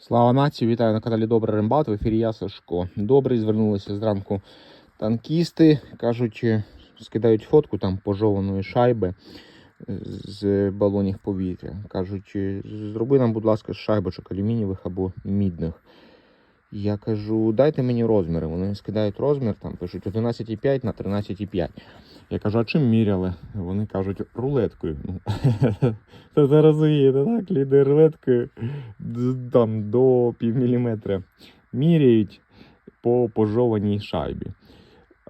Слава нації, вітаю на каналі Добрий Рембат. В ефірі я Сашко. Добрий, звернулися зранку танкісти. Кажуть, е, скидають фотку там пожованої шайби е, з балонів повітря. Кажуть, е, зроби нам, будь ласка, шайбочок алюмінієвих або мідних. Я кажу, дайте мені розміри. Вони скидають розмір, там пишуть 11,5 на 13,5. Я кажу, а чим міряли? Вони кажуть, рулеткою. Ну, це розумієте, так? Люди рулеткою там до півміліметра міряють по пожованій шайбі.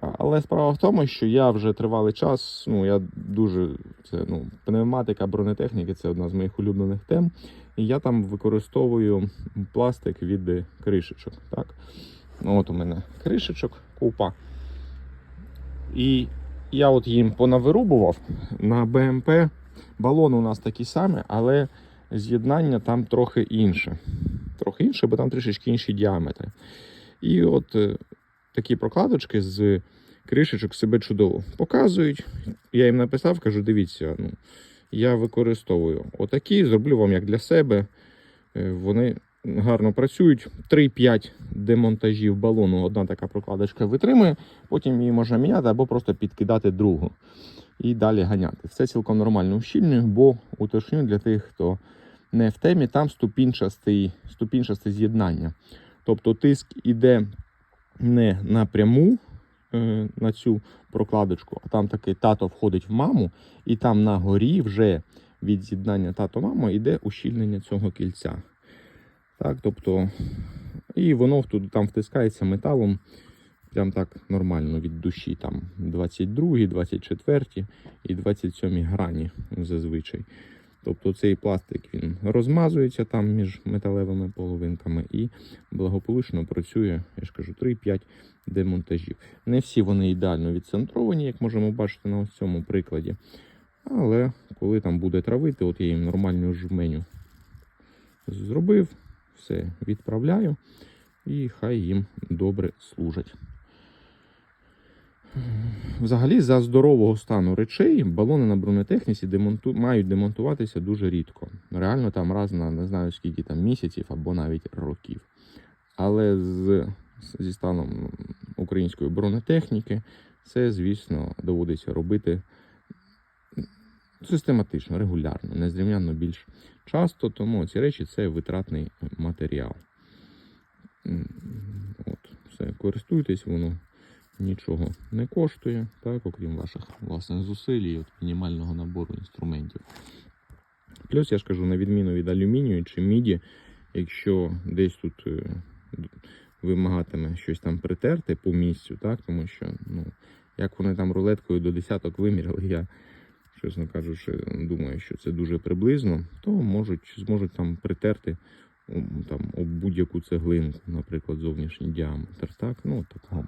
Але справа в тому, що я вже тривалий час, ну я дуже це ну, пневматика бронетехніки це одна з моїх улюблених тем. І я там використовую пластик від кришечок. Так? Ну, от у мене кришечок, купа. І я от їм понавирубував на БМП. Балон у нас такі самі, але з'єднання там трохи інше. Трохи інше, бо там трішечки інші діаметри. І от е, такі прокладочки з кришечок себе чудово показують. Я їм написав, кажу: дивіться, ну, я використовую отакі, зроблю вам як для себе. Е, Вони гарно працюють. 3-5 демонтажів балону одна така прокладочка витримує, потім її можна міняти або просто підкидати другу і далі ганяти. Все цілком нормально ущільнюю, бо уточню для тих, хто не в темі, там ступінчасте з'єднання. Тобто тиск іде не напряму е, на цю прокладочку, а там такий тато входить в маму, і там на горі вже від з'єднання тато-мама йде ущільнення цього кільця. Так, тобто, і воно тут там втискається металом прям так нормально від душі. Там 22, 24 і 27 грані зазвичай. Тобто цей пластик він розмазується там між металевими половинками і благополучно працює, я ж кажу, 3-5 демонтажів. Не всі вони ідеально відцентровані, як можемо бачити на ось цьому прикладі. Але коли там буде травити, от я їм нормальну жменю зробив, все відправляю і хай їм добре служать. Взагалі, за здорового стану речей балони на бронетехніці демонту... мають демонтуватися дуже рідко. Реально там раз на не знаю скільки там місяців або навіть років. Але з... зі станом української бронетехніки це, звісно, доводиться робити систематично, регулярно, незрівнянно більш часто, тому ці речі це витратний матеріал. От, все, користуйтесь, воно нічого не коштує, так, окрім ваших власних зусиль і от мінімального набору інструментів. Плюс я ж кажу, на відміну від алюмінію чи міді, якщо десь тут е, вимагатиме щось там притерти по місцю, так, тому що, ну, як вони там рулеткою до десяток виміряли, я, чесно кажучи, думаю, що це дуже приблизно, то можуть, зможуть там притерти там, об будь-яку цеглинку, наприклад, зовнішній діаметр. Так, ну, такого